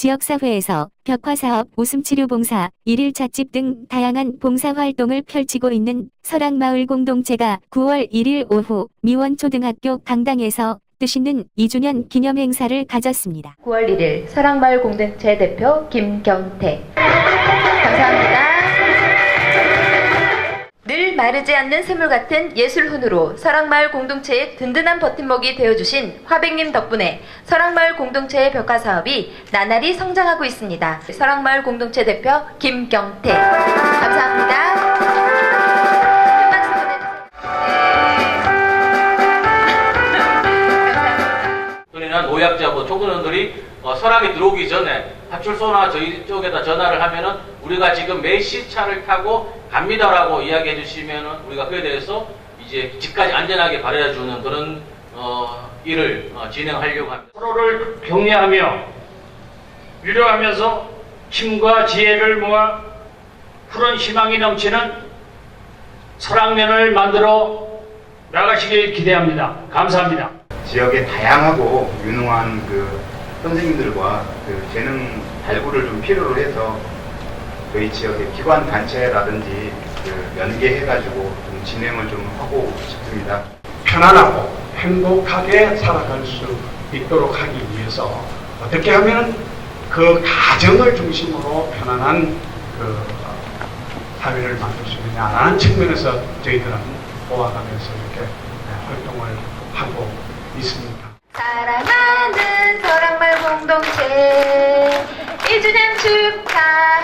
지역사회에서 벽화사업, 웃음치료봉사, 일일 찻집 등 다양한 봉사활동을 펼치고 있는 설악마을 공동체가 9월 1일 오후 미원초등학교 강당에서 뜻있는 2주년 기념 행사를 가졌습니다. 9월 1일 설악마을 공동체 대표 김경태. 감사합니다. 늘 마르지 않는 샘물 같은 예술훈으로 설악마을 공동체의 든든한 버팀목이 되어주신 화백님 덕분에 설악마을 공동체의 벽화 사업이 나날이 성장하고 있습니다. 설악마을 공동체 대표 김경태. 감사합니다. 노약자분, 청소년들이 어, 설악에 들어오기 전에 파출소나 저희 쪽에다 전화를 하면은 우리가 지금 몇 시 차를 타고 갑니다라고 이야기해 주시면은 우리가 그에 대해서 이제 집까지 안전하게 발해해 주는 그런 어, 일을 어, 진행하려고 합니다. 서로를 격려하며 위로하면서 힘과 지혜를 모아 푸른 희망이 넘치는 설악면을 만들어 나가시길 기대합니다. 감사합니다. 지역의 다양하고 유능한 그 선생님들과 그 재능 발굴을 좀 필요로 해서 저희 지역의 기관 단체라든지 그 연계해가지고 좀 진행을 좀 하고 싶습니다. 편안하고 행복하게 살아갈 수 있도록 하기 위해서 어떻게 하면 그 가정을 중심으로 편안한 그 사회를 만들 수 있느냐라는 측면에서 저희들은 모아가면서 이렇게 활동을 하고 있습니다. บกัน